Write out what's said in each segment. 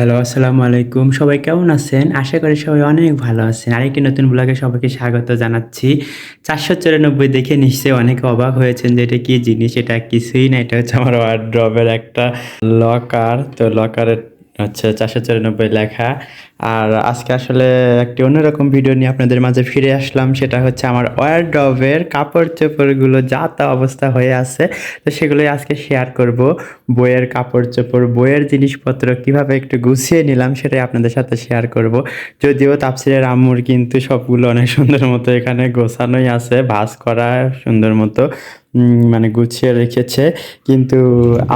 Hello আসসালামু আলাইকুম সবাই কেমন আছেন? আশা করি সবাই অনেক ভালো আছেন। আরেকটি নতুন ব্লগে সবাইকে স্বাগত জানাচ্ছি। চারশো চুরানব্বই দেখে নিশ্চয়ই অনেক অবাক হয়েছেন যে এটা কী জিনিস? এটা কিছুই না, এটা হচ্ছে আমার ওয়ার্ড্রবের একটা লকার তো লকারের হচ্ছে চারশো চুরানব্বই লেখা। আর আজকে আসলে একটি অন্যরকম ভিডিও নিয়ে আপনাদের মাঝে ফিরে আসলাম। সেটা হচ্ছে আমার ওয়ারড্রবের কাপড় চোপড়গুলো যা তা অবস্থা হয়ে আছে, তো সেগুলোই আজকে শেয়ার করব। বইয়ের কাপড় চোপড় বইয়ের জিনিসপত্র কীভাবে একটু গুছিয়ে নিলাম, সেটাই আপনাদের সাথে শেয়ার করব। যদিও তাপসিরের আম্মুর কিন্তু সবগুলো অনেক সুন্দর মতো এখানে গোছানোই আছে, ভাঁজ করা সুন্দর মতো। মানে গুছিয়ে রেখেছে। কিন্তু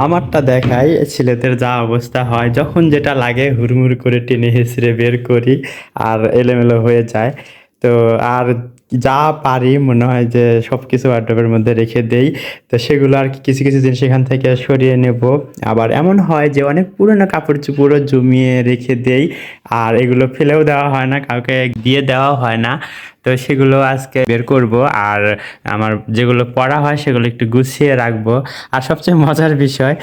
আমারটা দেখাই ছেলেদের যা অবস্থা হয়, যখন যেটা লাগে হুড়মুড় করে টেনে হেসড়ে বের করি আর এলোমেলো হয়ে যায়। তো আর যা পারি মনে হয় যে সব কিছু ওয়ার্ড্রপের মধ্যে রেখে দেই। তো সেগুলো আর কিছু কিছু জিনিস এখান থেকে সরিয়ে নেব। আবার এমন হয় যে অনেক পুরনো কাপড় চোপড়ও জমিয়ে রেখে দেই। আর এগুলো ফেলেও দেওয়া হয় না, কাউকে দিয়ে দেওয়া হয় না। তো সেগুলো আজকে বের করব আর আমার যেগুলো পড়া হয় সেগুলো একটু গুছিয়ে রাখব। আর সবচেয়ে মজার বিষয়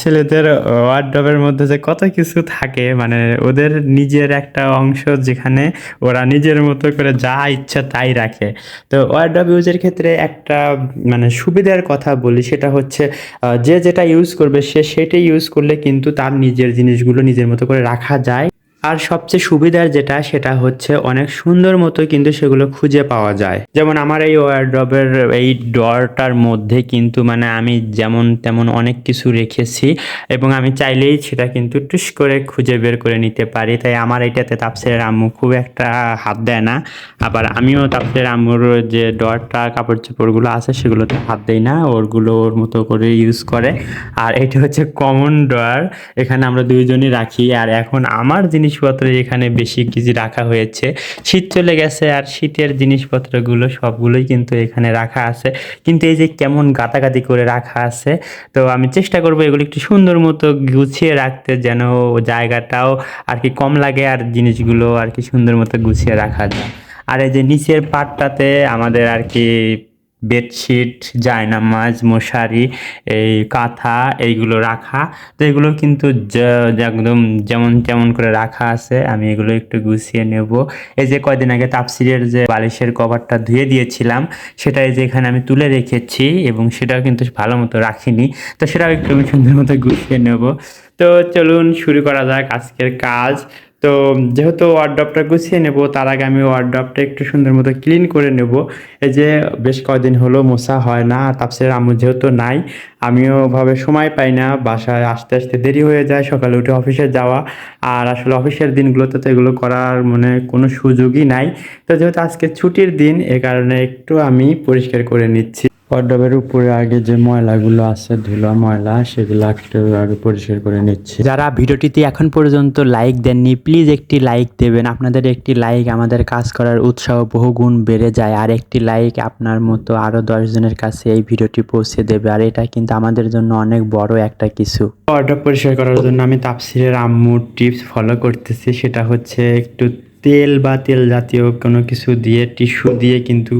ছেলেদের ওয়ার্ড্রবের মধ্যে যে কত কিছু থাকে মানে ওদের নিজের একটা অংশ যেখানে ওরা নিজের মতো করে যা ইচ্ছা তাই রাখে। তো ওয়ার্ড্রব ইউজের ক্ষেত্রে একটা মানে সুবিধার কথা বলি, সেটা হচ্ছে যে যেটা ইউজ করবে সে সেটাই ইউজ করলে কিন্তু তার নিজের জিনিসগুলো নিজের মতো করে রাখা যায়। আর সবচেয়ে সুবিধার যেটা, সেটা হচ্ছে অনেক সুন্দর মতো কিন্তু সেগুলো খুঁজে পাওয়া যায়। যেমন আমার এই ওয়ার্ড্রবের এই ডরটার মধ্যে কিন্তু মানে আমি যেমন তেমন অনেক কিছু রেখেছি এবং আমি চাইলেই সেটা কিন্তু টুস করে খুঁজে বের করে নিতে পারি। তাই আমার এটাতে তাপসের আম্মু খুব একটা হাত দেয় না। আবার আমিও তাপসের আম্মুর যে ডরটা কাপড় চোপড়গুলো আছে সেগুলোতে হাত দেই না। ওরগুলো ওর মতো করে ইউজ করে। আর এটা হচ্ছে কমন ড্রয়ার এখানে আমরা দুইজনই রাখি। আর এখন আমার জিনিসপত্র এখানে বেশি কিছু রাখা হয়েছে, শীত চলে গেছে আর শীতের জিনিসপত্রগুলো সবগুলোই কিন্তু এখানে রাখা আছে। কিন্তু এই যে কেমন গাতাগাতি করে রাখা আছে, তো আমি চেষ্টা করব এগুলো একটু সুন্দর মতো গুছিয়ে রাখতে যেন জায়গাটাও আর কি কম লাগে আর জিনিসগুলো আর কি সুন্দর মতো গুছিয়ে রাখা যায়। আর এই যে নিচের পাটটাতে আমাদের আর কি বেডশিট, জায়নামাজ, মশারি, এই কাঁথা এইগুলো রাখা। তো এগুলো কিন্তু একদম যেমন তেমন করে রাখা আছে, আমি এগুলো একটু গুছিয়ে নেব। এই যে কয়দিন আগে তাপসিরের যে বালিশের কভারটা ধুয়ে দিয়েছিলাম, সেটা এই যে এখানে আমি তুলে রেখেছি এবং সেটাও কিন্তু ভালো মতো রাখিনি। তো সেটাও একটু আমি সুন্দর মতো গুছিয়ে নেব। তো চলুন শুরু করা যাক আজকের কাজ। তো যেহেতু ওয়ার্ড্রপটা গুছিয়ে নেব, তার আগে আমি ওয়ার্ড্রপটা একটু সুন্দর মতো ক্লিন করে নেব। এই যে বেশ কয়দিন হলো মোছা হয় না, তাপসের আম্মু যেহেতু নাই, আমিও ভাবে সময় পাই না। বাসায় আসতে আসতে দেরি হয়ে যায়, সকালে উঠে অফিসে যাওয়া। আর আসলে অফিসের দিনগুলোতে তো এগুলো করার মানে কোনো সুযোগই নাই। তো যেহেতু আজকে ছুটির দিন, এ কারণে একটু আমি পরিষ্কার করে নিচ্ছি। ওয়ার্ড্রবের উপরে আগে যে ময়লাগুলো আছে ধুলা ময়লা সেগুলো একটু আগে পরিষ্কার করে নিচ্ছি। যারা ভিডিওটিতে এখন পর্যন্ত লাইক দেননি প্লিজ একটি লাইক দেবেন। আপনাদের একটি লাইক আমাদের কাজ করার উৎসাহ বহুগুণ বেড়ে যায় আর একটি লাইক আপনার মতো আরও দশজনের কাছে এই ভিডিওটি পৌঁছে দেবে। আর এটা কিন্তু আমাদের জন্য অনেক বড় একটা কিছু। ওয়ার্ড্রব পরিষ্কার করার জন্য আমি তাপসিরের আম্মুর টিপস ফলো করতেছি। সেটা হচ্ছে একটু তেল বা তেল জাতীয় কোনো কিছু দিয়ে, টিস্যু দিয়ে কিন্তু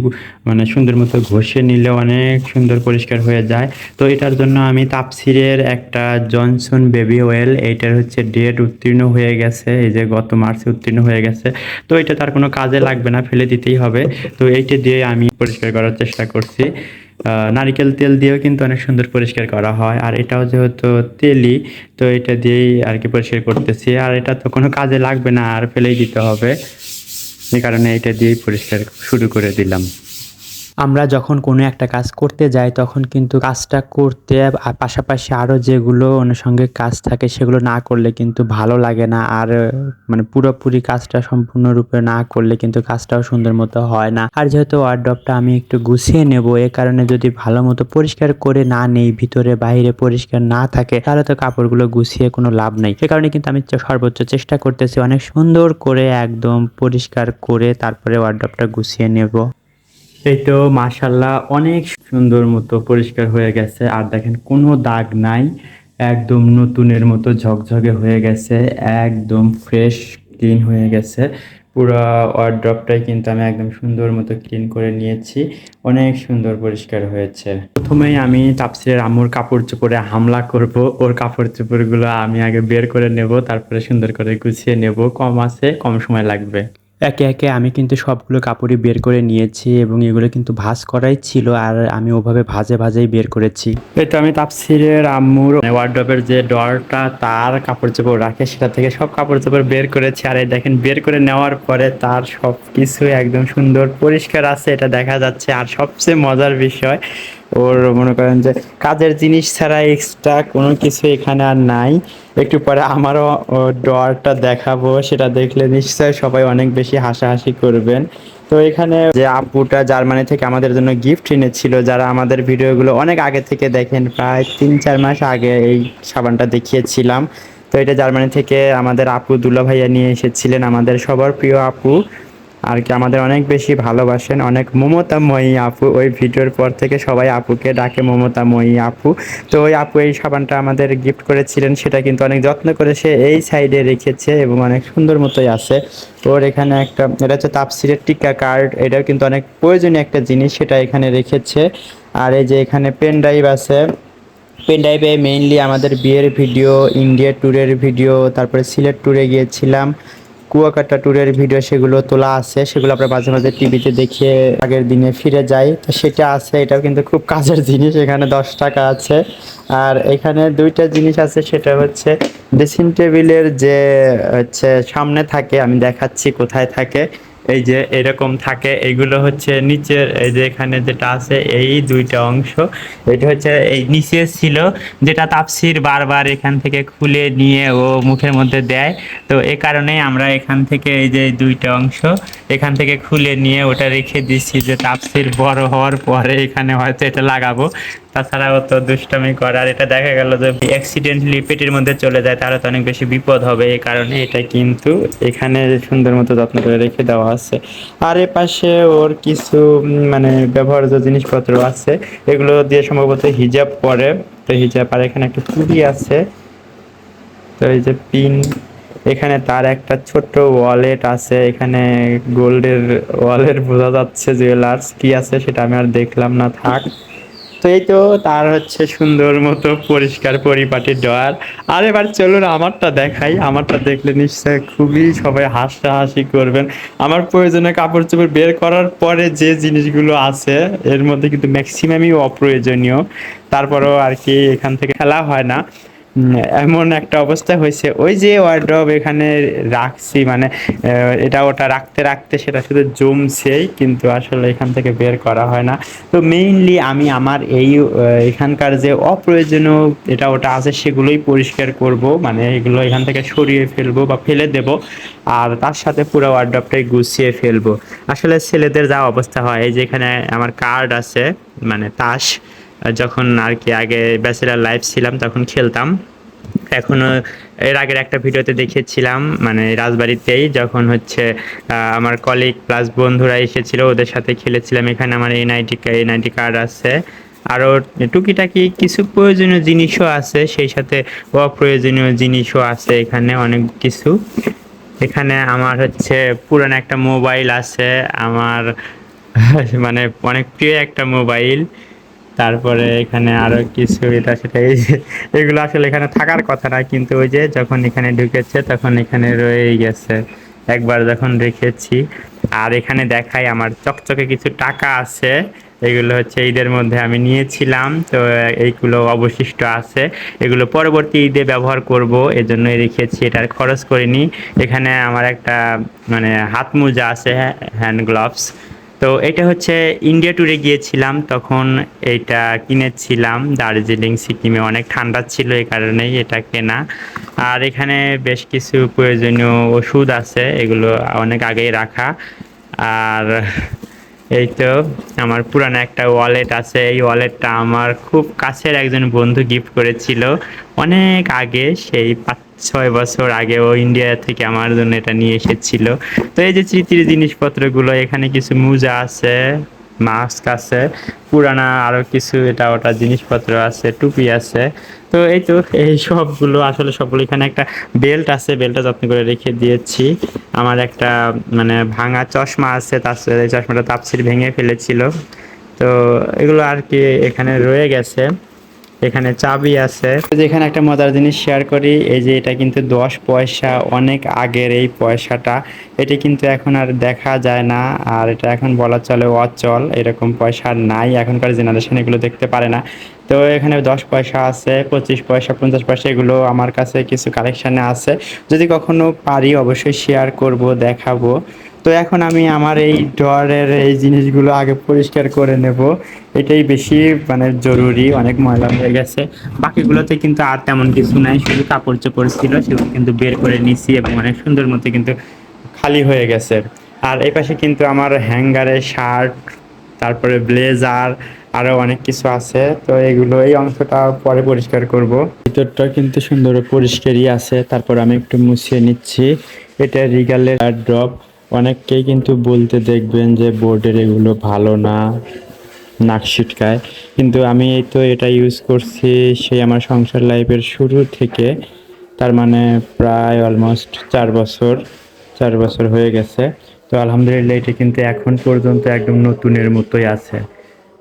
মানে সুন্দর মতো ঘষে নিলে অনেক সুন্দর পরিষ্কার হয়ে যায়। তো এটার জন্য আমি তাপসিরের একটা জনসন বেবি অয়েল, এইটার হচ্ছে ডেট উত্তীর্ণ হয়ে গেছে, এই যে গত মার্চে উত্তীর্ণ হয়ে গেছে। তো এটা তার কোনো কাজে লাগবে না, ফেলে দিতেই হবে। তো এইটা দিয়ে আমি পরিষ্কার করার চেষ্টা করছি। নারিকেল তেল দিয়েও কিন্তু অনেক সুন্দর পরিষ্কার করা হয়। আর এটাও যেহেতু তেলই, তো এটা দিয়েই আর কি পরিষ্কার করতেছি। আর এটা তো কোনো কাজে লাগবে না, আর ফেলেই দিতে হবে। এই কারণে এটা দিয়েই পরিষ্কার শুরু করে দিলাম। আমরা যখন কোনো একটা কাজ করতে যাই, তখন কিন্তু কাজটা করতে পাশাপাশি আরও যেগুলো অনুষঙ্গে কাজ থাকে, সেগুলো না করলে কিন্তু ভালো লাগে না। আর মানে পুরোপুরি কাজটা সম্পূর্ণরূপে না করলে কিন্তু কাজটাও সুন্দর মতো হয় না। আর যেহেতু ওয়ার্ড্রপটা আমি একটু গুছিয়ে নেব, এ কারণে যদি ভালো মতো পরিষ্কার করে না নেই, ভিতরে বাইরে পরিষ্কার না থাকে, তাহলে তো কাপড়গুলো গুছিয়ে কোনো লাভ নেই। সে কারণে কিন্তু আমি সর্বোচ্চ চেষ্টা করতেছি অনেক সুন্দর করে একদম পরিষ্কার করে তারপরে ওয়ার্ড্রপটা গুছিয়ে নেব। এই তো মাশাল্লাহ অনেক সুন্দর মতো পরিষ্কার হয়ে গেছে। আর দেখেন কোনো দাগ নাই, একদম নতুনের মতো ঝকঝকে হয়ে গেছে, একদম ফ্রেশ ক্লিন হয়ে গেছে। পুরো ওয়ার্ড্রপটাই কিন্তু আমি একদম সুন্দর মতো ক্লিন করে নিয়েছি, অনেক সুন্দর পরিষ্কার হয়েছে। প্রথমেই আমি তাপসিরের আমুর কাপড় চোপড়ে হামলা করব, ওর কাপড় চোপড়গুলো আমি আগে বের করে নেব, তারপরে সুন্দর করে গুছিয়ে নেব, কম আছে, কম সময় লাগবে। একে একে আমি কিন্তু সবগুলো কাপড়ই বের করে নিয়েছি এবং এগুলো কিন্তু ভাঁজ করাই ছিল আর আমি ওভাবে ভাজে ভাজেই বের করেছি। তো আমি তাপসিরের আম্মুর ওয়ার্ড্রপের যে ডরটা তার কাপড় চোপড় রাখে, সেটা থেকে সব কাপড় চোপড় বের করেছি। আর এই দেখেন, বের করে নেওয়ার পরে তার সব কিছু একদম সুন্দর পরিষ্কার আছে, এটা দেখা যাচ্ছে। আর সবচেয়ে মজার বিষয় ওর মনে করেন যে কাজের জিনিস ছাড়া এক্সট্রা কোনো কিছু এখানে আর নাই। একটু পরে আমারও ডরটা দেখাবো, সেটা দেখলে নিশ্চয়ই সবাই অনেক বেশি হাসাহাসি করবেন। তো এখানে যে আপুটা জার্মানি থেকে আমাদের জন্য গিফট এনেছিল, যারা আমাদের ভিডিওগুলো অনেক আগে থেকে দেখেন, প্রায় তিন চার মাস আগে এই সাবানটা দেখিয়েছিলাম। তো এটা জার্মানি থেকে আমাদের আপু দুলা ভাইয়া নিয়ে এসেছিলেন, আমাদের সবার প্রিয় আপু। আর কি আমাদের অনেক বেশি ভালোবাসেন, অনেক মমতাময়ী আপু। ওই ভিডিওর পর থেকে সবাই আপুকে ডাকে মমতাময়ী আপু। তো ওই আপু এই সাবানটা আমাদের গিফট করেছিলেন, সেটা কিন্তু অনেক যত্ন করে সে এই সাইডে রেখেছে এবং অনেক সুন্দর মতোই আছে। ওর এখানে একটা, এটা হচ্ছে তাপসিরের টিকা কার্ড এটাও কিন্তু অনেক প্রয়োজনীয় একটা জিনিস, সেটা এখানে রেখেছে। আর এই যে এখানে পেন ড্রাইভ আছে পেন ড্রাইভে মেইনলি আমাদের বিয়ের ভিডিও ইন্ডিয়া ট্যুরের ভিডিও তারপরে সিলেট ট্যুরে গিয়েছিলাম। কুয়াকাটা ট্যুরের ভিডিও সেগুলো তোলা আছে, সেগুলো আমরা মাঝে মাঝে টিভিতে দেখে আগের দিনে ফিরে যাই। তো সেটা আছে, এটাও কিন্তু খুব কাজের জিনিস, এখানে দশ টাকা আছে। আর এখানে দুইটা জিনিস আছে, সেটা হচ্ছে ড্রেসিং টেবিলের যে, হচ্ছে সামনে থাকে, আমি দেখাচ্ছি কোথায় থাকে। এই যে এরকম থাকে, এগুলো হচ্ছে নিচের, এই যে এখানে যেটা আছে, এই দুইটা অংশ। এটা হচ্ছে এই নিচে ছিল, যেটা তাপসির বারবার এখান থেকে খুলে নিয়ে ও মুখের মধ্যে দেয়। তো এ কারণেই আমরা এখান থেকে এই যে দুইটা অংশ এখান থেকে খুলে নিয়ে ওটা রেখে দিচ্ছি যে তাপসির বড় হওয়ার পরে এখানে হয়তো এটা লাগাবো। তাছাড়াও তো দুষ্টামি করার, এটা দেখা গেল যে অ্যাক্সিডেন্টলি পেটের মধ্যে চলে যায়, তাহলে তো অনেক বেশি বিপদ হবে। এই কারণে এটা কিন্তু এখানে সুন্দর মতো যত্ন করে রেখে দেওয়া আছে। আর এ পাশে ওর কিছু মানে ব্যবহার্য জিনিসপত্র আছে। এগুলো দিয়ে সম্ভবত হিজাব পরে। তো হিজাব, আর এখানে একটা চুড়ি আছে। তো এই যে পিন, এখানে তার একটা ছোট্ট ওয়ালেট আছে। এখানে গোল্ডের ওয়ালেট বোঝা যাচ্ছে জুয়েলার্স কি আছে সেটা আমি আর দেখলাম না, থাক। তো এই তো তার হচ্ছে সুন্দর মতো পরিষ্কার পরিপাটি ডয়ার আর এবার চলুন আমারটা দেখাই। আমারটা দেখলে নিশ্চয় খুবই সবাই হাসাহাসি করবেন। আমার প্রয়োজনে কাপড় চোপড় বের করার পরে যে জিনিসগুলো আছে, এর মধ্যে কিন্তু ম্যাক্সিমামই অপ্রয়োজনীয়। তারপরেও আর কি এখান থেকে খেলা হয় না। এমন একটা অবস্থা হয়েছে। ওই যে ওয়ার্ড্রব এখানে রাখছি মানে এটা ওটা রাখতে রাখতে সেটা শুধু জমছেই, কিন্তু আসলে এখান থেকে বের করা হয় না। তো মেইনলি আমি আমার এই এখানকার যে অপ্রয়োজনীয় এটা ওটা আছে সেগুলোই পরিষ্কার করব মানে এগুলো এখান থেকে সরিয়ে ফেলব বা ফেলে দেব, আর তার সাথে পুরো ওয়ার্ড্রপটাই গুছিয়ে ফেলব। আসলে ছেলেদের যা অবস্থা হয়, এই যে এখানে আমার কার্ড আছে মানে তাস যখন আর কি আগে ব্যাচেলার লাইফ ছিলাম, তখন খেলতাম। এখনও এর আগের একটা ভিডিওতে দেখেছিলাম মানে রাজবাড়িতেই যখন হচ্ছে আমার কলিগ প্লাস বন্ধুরা এসেছিল, ওদের সাথে খেলেছিলাম। এখানে আমার এই নাইনটি কার্ড আছে। আরও টুকিটাকি কিছু প্রয়োজনীয় জিনিসও আছে, সেই সাথে অপ্রয়োজনীয় জিনিসও আছে এখানে অনেক কিছু। এখানে আমার হচ্ছে পুরানো একটা মোবাইল আছে, আমার মানে অনেক প্রিয় একটা মোবাইল। তারপরে এখানে আরও কিছু এটা সেটা এই যে, এগুলো আসলে এখানে থাকার কথা না, কিন্তু ওই যে যখন এখানে ঢুকেছে তখন এখানে রয়ে গেছে। একবার যখন রেখেছি, আর এখানে দেখাই আমার চকচকে কিছু টাকা আছে, এগুলো হচ্ছে ঈদের মধ্যে আমি নিয়েছিলাম, তো এইগুলো অবশিষ্ট আছে। এগুলো পরবর্তী ঈদে ব্যবহার করব, এজন্যই রেখেছি এটা আর খরচ করিনি। এখানে আমার একটা মানে হাত মোজা আছে হ্যান্ড গ্লাভস। তো এটা হচ্ছে ইন্ডিয়া ট্যুরে গিয়েছিলাম, তখন এইটা কিনেছিলাম দার্জিলিং, সিকিমে। অনেক ঠান্ডা ছিল এই কারণেই এটা কেনা। আর এখানে বেশ কিছু প্রয়োজনীয় ওষুধ আছে, এগুলো অনেক আগেই রাখা। আর এই তো আমার পুরানো একটা ওয়ালেট আছে, এই ওয়ালেটটা আমার খুব কাছের একজন বন্ধু গিফট করেছিল। অনেক আগে সেই ছয় বছর আগে ও ইন্ডিয়া থেকে আমার জন্য এটা নিয়ে এসেছিল। তো এই যে স্মৃতির জিনিসপত্রগুলো, এখানে কিছু মোজা আছে মাস্ক আছে, পুরানা আরও কিছু এটা ওটা জিনিসপত্র আছে, টুপি আছে। তো এই তো, এই সবগুলো আসলে সবগুলো। এখানে একটা বেল্ট আছে বেল্টটা যত্ন করে রেখে দিয়েছি। আমার একটা মানে ভাঙা চশমা আছে, তার চশমাটা তাপসির ভেঙে ফেলেছিল। তো এগুলো আর কি এখানে রয়ে গেছে। এখানে চাবি আছে। যেখানে একটা মজার জিনিস শেয়ার করি, এই যে এটা কিন্তু দশ পয়সা, অনেক আগের এই পয়সাটা। এটি কিন্তু এখন আর দেখা যায় না, আর এটা এখন বলা চলে অচল, এরকম পয়সা নাই, এখনকার জেনারেশন এগুলো দেখতে পারে না। তো এখানে দশ পয়সা আছে, পঁচিশ পয়সা, পঞ্চাশ পয়সা, এগুলো আমার কাছে কিছু কালেকশানে আছে। যদি কখনো পারি অবশ্যই শেয়ার করব, দেখাবো। তো এখন আমি আমার এই ড্রয়ারের এই জিনিসগুলো আগে পরিষ্কার করে নেব। এটাই বেশি মানে জরুরি, অনেক ময়লা হয়ে গেছে। বাকিগুলোতে কিন্তু আর তেমন কিছু নাই, শুধু কাপড় চোপড় ছিল, সেগুলো কিন্তু বের করে নিছি এবং অনেক সুন্দর মতো কিন্তু খালি হয়ে গেছে। আর এই পাশে কিন্তু আমার হ্যাঙ্গারে শার্ট, তারপরে ব্লেজার আরও অনেক কিছু আছে। তো এগুলো এই অংশটা পরে পরিষ্কার করব। ভিতরটা কিন্তু সুন্দর পরিষ্কারই আছে। তারপর আমি একটু মুছিয়ে নিচ্ছি। এটা রিগালের ড্রপ অনেককেই কিন্তু বলতে দেখবেন যে বোর্ডের এগুলো ভালো না, নাক ছিটকায়। কিন্তু আমি এই তো এটা ইউজ করছি সেই আমার সংসার লাইফের শুরু থেকে, তার মানে প্রায় অলমোস্ট চার বছর চার বছর হয়ে গেছে। তো আলহামদুলিল্লাহ এটা কিন্তু এখন পর্যন্ত একদম নতুনের মতোই আছে।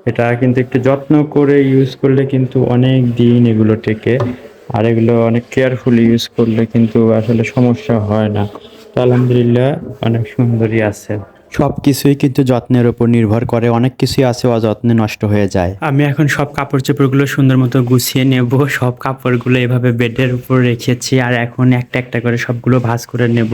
এটা কিন্তু একটু যত্ন করে ইউজ করলে কিন্তু অনেক দিন এগুলো টেকে আর এগুলো অনেক কেয়ারফুলি ইউজ করলে কিন্তু আসলে সমস্যা হয় না। আলহামদুলিল্লাহ অনেক সুন্দরই আছে। সব কিছুই কিন্তু যত্নের উপর নির্ভর করে অনেক কিছুই আছে অযত্নে নষ্ট হয়ে যায়। আমি এখন সব কাপড় চোপড়গুলো সুন্দর মতো গুছিয়ে নেব সব কাপড়গুলো এভাবে বেডের উপর রেখেছি আর এখন একটা একটা করে সবগুলো ভাঁজ করে নেব।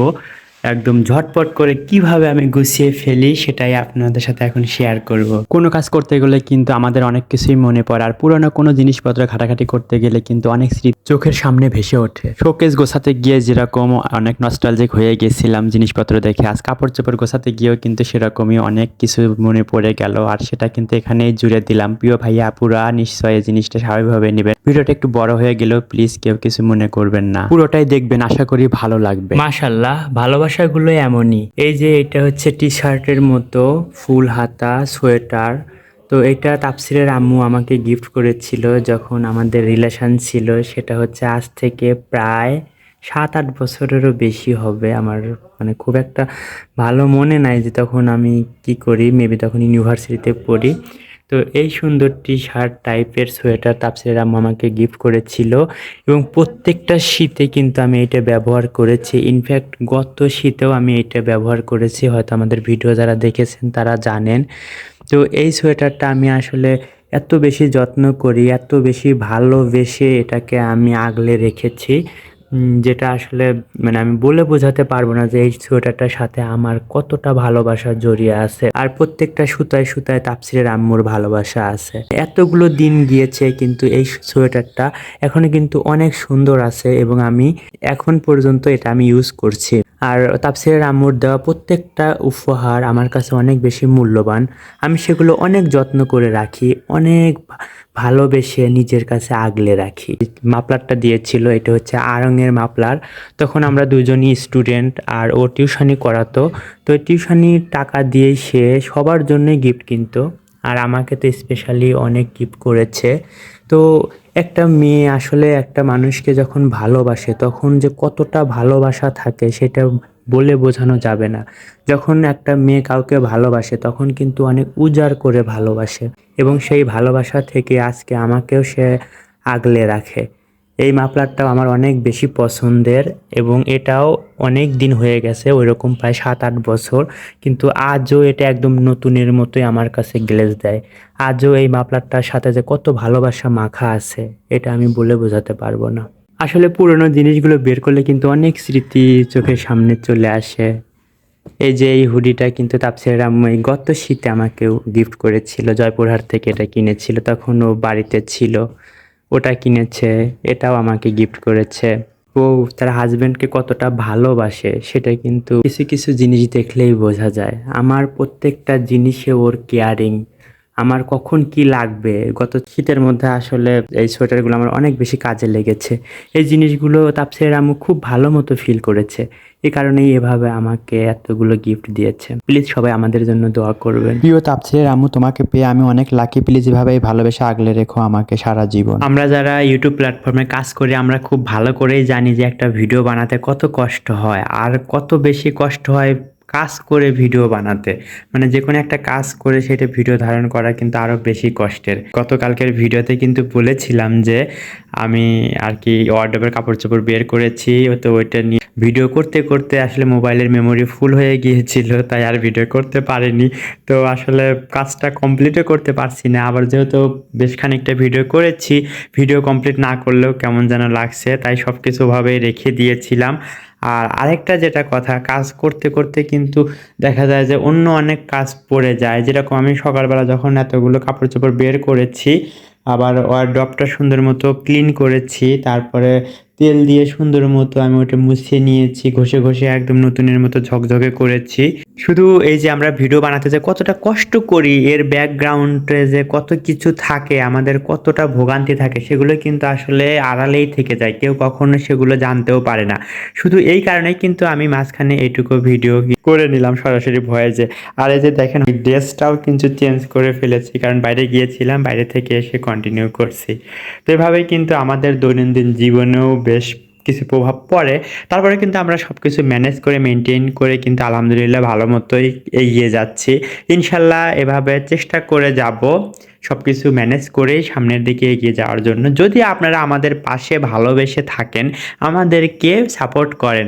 একদম ঝটপট করে কীভাবে আমি গুছিয়ে ফেলি সেটাই আপনাদের সাথে এখন শেয়ার করব। কোনো কাজ করতে গেলে কিন্তু আমাদের অনেক কিছুই মনে পড়ে। আর পুরোনো কোনো জিনিসপত্র ঘাটাঘাটি করতে গেলে কিন্তু অনেক স্মৃতি চোখের সামনে ভেসে ওঠে। শোকেস গোছাতে গিয়ে যেরকম অনেক নস্টালজিক হয়ে গেছিলাম জিনিসপত্র দেখে, আজ কাপড় চোপড় গোছাতে গিয়েও কিন্তু সেরকমই অনেক কিছু মনে পড়ে গেল। আর সেটা কিন্তু এখানেই জুড়ে দিলাম। প্রিয় ভাইয়া, আপুরা নিশ্চয় জিনিসটা স্বাভাবিকভাবে নেবেন। ভিডিওটা একটু বড় হয়ে গেলেও প্লিজ কেউ কিছু মনে করবেন না। পুরোটাই দেখবেন, আশা করি ভালো লাগবে। মাশাল্লাহ ভালোবাসাগুলো এমনই। এই যে এটা হচ্ছে টি শার্টের মতো, ফুল হাতা, সোয়েটার। তো এটা তাপসিরের আম্মু আমাকে গিফট করেছিল যখন আমাদের রিলেশন ছিল। সেটা হচ্ছে আজ থেকে প্রায় সাত আট বছরেরও বেশি হবে। আমার মানে খুব একটা ভালো মনে নাই যে তখন আমি কি করি। মেবি তখন ইউনিভার্সিটিতে পড়ি। তো এই সুন্দর টি শার্ট টাইপের সোয়েটার তাপসিরের আম্মু আমাকে গিফট করেছিল এবং প্রত্যেকটা শীতে কিন্তু আমি এটা ব্যবহার করেছি। ইনফ্যাক্ট গত শীতেও আমি এটা ব্যবহার করেছি, হয়তো আমাদের ভিডিও যারা দেখেছেন তারা জানেন। তো এই সোয়েটারটা আমি আসলে এত বেশি যত্ন করি, এত বেশি ভালোবেসে এটাকে আমি আগলে রেখেছি। যেটা আসলে মানে আমি বলে বোঝাতে পারব না যে এই সোয়েটারটার সাথে আমার কতটা ভালোবাসা জড়িয়ে আছে। আর প্রত্যেকটা সুতায় সুতায় তাপসিরের আম্মুর ভালোবাসা আছে। এতগুলো দিন গিয়েছে কিন্তু এই সোয়েটারটা এখনও কিন্তু অনেক সুন্দর আছে এবং আমি এখন পর্যন্ত এটা আমি ইউজ করছি। আর তাপসিরের আম্মুর দেওয়া প্রত্যেকটা উপহার আমার কাছে অনেক বেশি মূল্যবান। আমি সেগুলো অনেক যত্ন করে রাখি, অনেক ভালোবেসে নিজের কাছে আগলে রাখি। মাপলারটা দিয়েছিল, এটা হচ্ছে আরঙের মাপলার। তখন আমরা দুজনই স্টুডেন্ট আর ও টিউশনি করাতো। তো টিউশনি টাকা দিয়ে সে সবার জন্যই গিফট কিনতো। আর আমাকে তো স্পেশালি অনেক গিফট করেছে। তো একটা মেয়ে আসলে একটা মানুষকে যখন ভালোবাসে, তখন যে কতটা ভালোবাসা থাকে সেটা বলে বোঝানো যাবে না। যখন একটা মেয়ে কাউকে ভালোবাসে, তখন কিন্তু অনেক উজাড় করে ভালোবাসে এবং সেই ভালোবাসা থেকে আজকে আমাকেও সে আগলে রাখে। এই মাফলারটাও আমার অনেক বেশি পছন্দের এবং এটাও অনেক দিন হয়ে গেছে, ওইরকম প্রায় সাত আট বছর। কিন্তু আজও এটা একদম নতুনের মতোই আমার কাছে গ্লেজ দেয়। আজও এই মাফলারটার সাথে যে কত ভালোবাসা মাখা আছে, এটা আমি বলে বোঝাতে পারব না। আসলে পুরনো জিনিসগুলো বের করলে কিন্তু অনেক স্মৃতি চোখের সামনে চলে আসে। এই যে এই হুডিটা কিন্তু তাপসির এই গত শীতে আমাকেও গিফট করেছিল, জয়পুরহাট থেকে এটা কিনেছিল, তখন ও বাড়িতে ছিল। ওটা কিনেছে, এটাও আমাকে গিফট করেছে। ও তার হাজব্যান্ডকে কতটা ভালোবাসে, সেটা কিন্তু কিছু কিছু জিনিস দেখলেই বোঝা যায়। আমার প্রত্যেকটা জিনিসে ওর কেয়ারিং আমার কখন কি লাগবে? গত শীতের মধ্যে আসলে এই সোয়েটারগুলো আমার অনেক বেশি কাজে লেগেছে। এই জিনিসগুলো তাপসের আম্মু খুব ভালো মতো ফিল করেছে। এই কারণেই এভাবে আমাকে এতগুলো গিফট দিয়েছে। প্লিজ সবাই আমাদের জন্য দোয়া করবেন। প্রিয় তাপসের আম্মু তোমাকে পেয়ে আমি অনেক লাকি প্লিজ এভাবে ভালোবেসে আগলে রেখো আমাকে সারা জীবন। আমরা যারা ইউটিউব প্ল্যাটফর্মে কাজ করি আমরা খুব ভালো করেই জানি যে একটা ভিডিও বানাতে কত কষ্ট হয়। আর কত বেশি কষ্ট হয় কাজ করে ভিডিও বানাতে। মানে যে কোনো একটা কাজ করে সেটা ভিডিও ধারণ করা কিন্তু আরও বেশি কষ্টের। গতকালকের ভিডিওতে কিন্তু বলেছিলাম যে, আমি আর কি ওয়ার্ডবের কাপড় চোপড় বের করেছি, তো ওইটা নিয়ে ভিডিও করতে করতে আসলে মোবাইলের মেমোরি ফুল হয়ে গিয়েছিল, তাই আর ভিডিও করতে পারিনি। তো আসলে কাজটা কমপ্লিটও করতে পারছি না, আবার যেহেতু বেশ খানিকটা ভিডিও করেছি, ভিডিও কমপ্লিট না করলেও কেমন যেন লাগছে, তাই সব কিছুভাবেই রেখে দিয়েছিলাম। আর আরেকটা যেটা কথা, কাজ করতে করতে কিন্তু দেখা যায় যে অন্য অনেক কাজ পড়ে যায়। যেরকম আমি সকালবেলা যখন এতগুলো কাপড় চোপড় বের করেছি, আবার ওয়ারড্রপটা সুন্দর মতো ক্লিন করেছি, তারপরে তেল দিয়ে সুন্দর মতো আমি ওটা মুছিয়ে নিয়েছি, ঘষে ঘষে একদম নতুনের মতো ঝকঝকে করেছি। শুধু এই যে আমরা ভিডিও বানাতে যে কতটা কষ্ট করি, এর ব্যাকগ্রাউন্ডে যে কত কিছু থাকে, আমাদের কতটা ভোগান্তি থাকে, সেগুলো কিন্তু আসলে আড়ালেই থেকে যায়, কেউ কখনো সেগুলো জানতেও পারে না। শুধু এই কারণেই কিন্তু আমি মাঝখানে এইটুকু ভিডিও করে নিলাম সরাসরি ভয়েসে আর এই যে দেখেন ড্রেসটাও কিন্তু চেঞ্জ করে ফেলেছি, কারণ বাইরে গিয়েছিলাম, বাইরে থেকে এসে কন্টিনিউ করছি। তো এভাবেই কিন্তু আমাদের দৈনন্দিন জীবনেও বেশ কিছু প্রভাব পড়ে। তারপরে কিন্তু আমরা সব কিছু ম্যানেজ করে মেনটেন করে কিন্তু আলহামদুলিল্লাহ ভালো মতোই এগিয়ে যাচ্ছি। ইনশাল্লাহ এভাবে চেষ্টা করে যাব সব কিছু ম্যানেজ করেই সামনের দিকে এগিয়ে যাওয়ার জন্য। যদি আপনারা আমাদের পাশে ভালোবেসে থাকেন, আমাদেরকে সাপোর্ট করেন।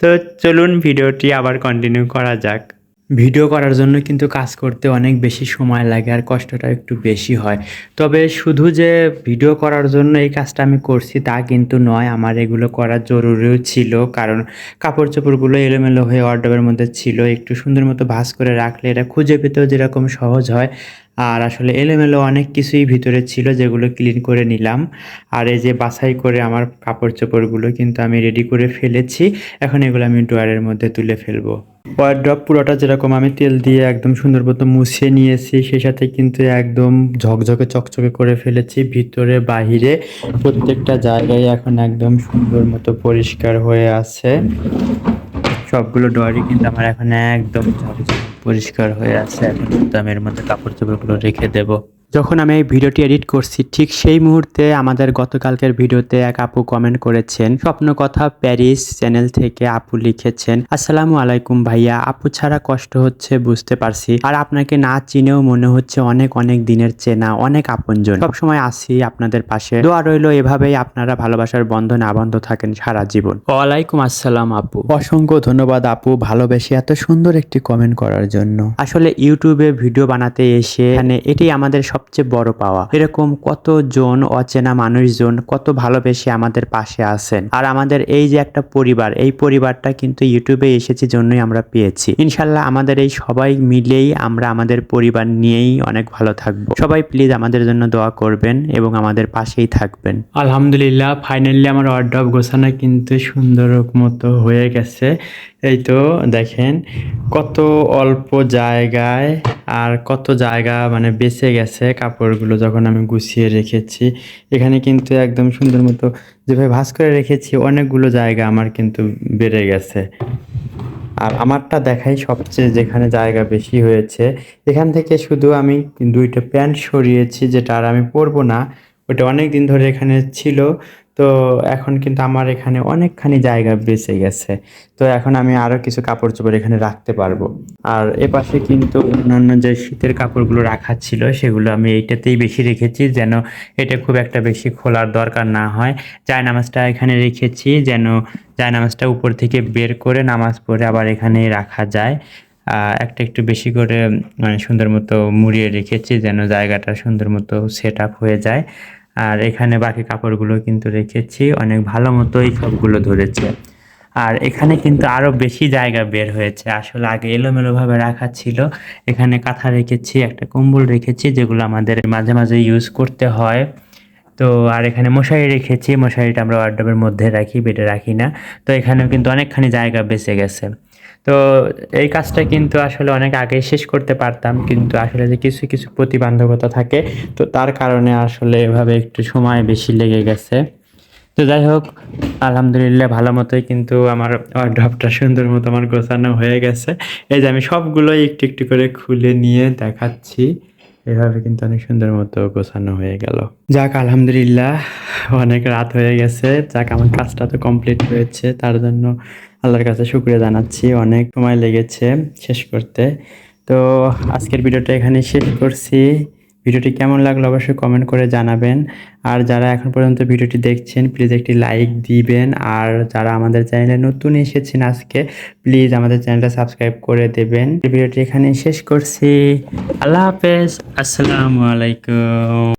তো চলুন ভিডিওটি আবার কন্টিনিউ করা যাক। ভিডিও করার জন্য কিন্তু কাজ করতে অনেক বেশি সময় লাগে আর কষ্টটা একটু বেশি হয়। তবে শুধু যে ভিডিও করার জন্য এই কাজটা আমি করছি তা কিন্তু নয়, আমার এগুলো করা জরুরিও ছিল। কারণ কাপড় চোপড়গুলো এলোমেলো হয়ে অর্ডারের মধ্যে ছিল, একটু সুন্দর মতো ভাঁজ করে রাখলে এটা খুঁজে পেতেও যেরকম সহজ হয়। আর আসলে এলোমেলো অনেক কিছুই ভিতরে ছিল যেগুলো ক্লিন করে নিলাম। আর এই যে বাছাই করে আমার কাপড় চোপড়গুলো কিন্তু আমি রেডি করে ফেলেছি। এখন এগুলো আমি ড্রয়ারের মধ্যে তুলে ফেলব। ওয়ারড্রপ পুরোটা যেরকম আমি তেল দিয়ে একদম সুন্দর মতো মুছিয়ে নিয়েছি, সেই সাথে কিন্তু একদম ঝকঝকে চকচকে করে ফেলেছি। ভিতরে, বাহিরে প্রত্যেকটা জায়গায় এখন একদম সুন্দর মতো পরিষ্কার হয়ে আছে। সবগুলো ডয়ারই কিন্তু আমার এখন একদম ঝকঝকে পরিষ্কার হয়ে আছে। এখন কিন্তু আমি এর মধ্যে কাপড় চোপড়গুলো রেখে দেবো। যখন আমি এই ভিডিওটি এডিট করছি ঠিক সেই মুহূর্তে আমাদের গতকালকের ভিডিওতে এক আপু কমেন্ট করেছেন স্বপ্ন কথা প্যারিস চ্যানেল থেকে আপু লিখেছেন আসসালামু আলাইকুম ভাইয়া আপু ছাড়া কষ্ট হচ্ছে বুঝতে পারছি আর আপনাকে না চিনেও মনে হচ্ছে অনেক অনেক দিনের চেনা অনেক আপনজন। সবসময় আসি আপনাদের পাশে। দোয়া রইল এভাবেই আপনারা ভালোবাসার বন্ধন আবন্ধ থাকেন সারা জীবন। ওয়ালাইকুম আসসালাম আপু। অসংখ্য ধন্যবাদ আপু ভালোবেসে এত সুন্দর একটি কমেন্ট করার জন্য। আসলে ইউটিউবে ভিডিও বানাতে এসে মানে এটাই আমাদের সবচেয়ে বড় পাওয়া। এরকম কতজন অচেনা মানুষজন কত ভালোবেসে আমাদের পাশে আছেন। আর আমাদের এই যে একটা পরিবার, এই পরিবারটা কিন্তু ইউটিউবে এসেছে জন্যই আমরা পেয়েছি। ইনশাল্লাহ আমাদের এই সবাই মিলেই আমরা আমাদের পরিবার নিয়েই অনেক ভালো থাকব। সবাই প্লিজ আমাদের জন্য দোয়া করবেন এবং আমাদের পাশেই থাকবেন। আলহামদুলিল্লাহ ফাইনালি আমার অর্ডার গোছানো কিন্তু সুন্দর মতো হয়ে গেছে। এই তো দেখেন কত অল্প জায়গায় আর কত জায়গা মানে বেঁচে গেছে। কাপড়গুলো যখন আমি গুছিয়ে রেখেছি, এখানে কিন্তু একদম সুন্দর মতো যেভাবে ভাস করে রেখেছি, অনেকগুলো জায়গা আমার কিন্তু বেড়ে গেছে। আর আমারটা দেখাই সবচেয়ে যেখানে জায়গা বেশি হয়েছে। এখান থেকে শুধু আমি দুইটা প্যান্ট সরিয়েছি, যেটা আর আমি পরবো না। ওটা অনেক দিন ধরে এখানে ছিল। তো এখন কিন্তু আমার এখানে অনেকখানি জায়গা বেঁচে গেছে। তো এখন আমি আরও কিছু কাপড় চোপড় এখানে রাখতে পারব। আর এপাশে কিন্তু অন্যান্য যে শীতের কাপড়গুলো রাখা ছিল, সেগুলো আমি এইটাতেই বেশি রেখেছি যেন এটা খুব একটা বেশি খোলার দরকার না হয়। জায়নামাজটা এখানে রেখেছি যেন জায়নামাজটা উপর থেকে বের করে নামাজ পড়ে আবার এখানে রাখা যায়। একটা একটু বেশি করে মানে সুন্দর মতো মুড়িয়ে রেখেছি যেন জায়গাটা সুন্দর মতো সেট আপ হয়ে যায়। আর এখানে বাকি কাপড়গুলো কিন্তু রেখেছি, অনেক ভালো মতোই সবগুলো ধরেছে। আর এখানে কিন্তু আরও বেশি জায়গা বের হয়েছে, আসলে আগে এলোমেলোভাবে রাখা ছিল। এখানে কাঁথা রেখেছি, একটা কম্বল রেখেছি, যেগুলো আমাদের মাঝে মাঝে ইউজ করতে হয়। তো আর এখানে মশারি রেখেছি, মশারিটা আমরা ওয়ার্ড্রবের মধ্যে রাখি, বেডে রাখি না। তো এখানেও কিন্তু অনেকখানি জায়গা বেঁচে গেছে। তো এই কাজটা কিন্তু আসলে অনেক আগেই শেষ করতে পারতাম, কিন্তু আসলে যে কিছু কিছু প্রতিবন্ধকতা থাকে, তো তার কারণে আসলে এভাবে একটু সময় বেশি লেগে গেছে। তো যাই হোক, আলহামদুলিল্লাহ ভালো মতোই কিন্তু আমার ড্রপটা সুন্দর মতো আমার গোছানো হয়ে গেছে। এই যে আমি সবগুলোই একটু একটু করে খুলে নিয়ে দেখাচ্ছি। এভাবে কিন্তু অনেক সুন্দর মতো গোছানো হয়ে গেল। যাক, আলহামদুলিল্লাহ, অনেক রাত হয়ে গেছে। যাক, আমার কাজটা তো কমপ্লিট হয়েছে, তার জন্য আল্লাহর কাছে শুক্রিয়া জানাচ্ছি, অনেক সময় লেগেছে শেষ করতে। তো আজকের ভিডিওটা এখানে শেষ করছি। ভিডিওটি কেমন লাগল অবশ্যই কমেন্ট করে জানাবেন। আর যারা এখন পর্যন্ত ভিডিওটি দেখছেন প্লিজ একটি লাইক দিবেন। আর যারা আমাদের চ্যানেলে নতুন এসেছেন আজকে প্লিজ আমাদের চ্যানেলটা সাবস্ক্রাইব করে দেবেন। ভিডিওটি এখানে শেষ করছি। আল্লাহ হাফেজ। আসসালামু আলাইকুম।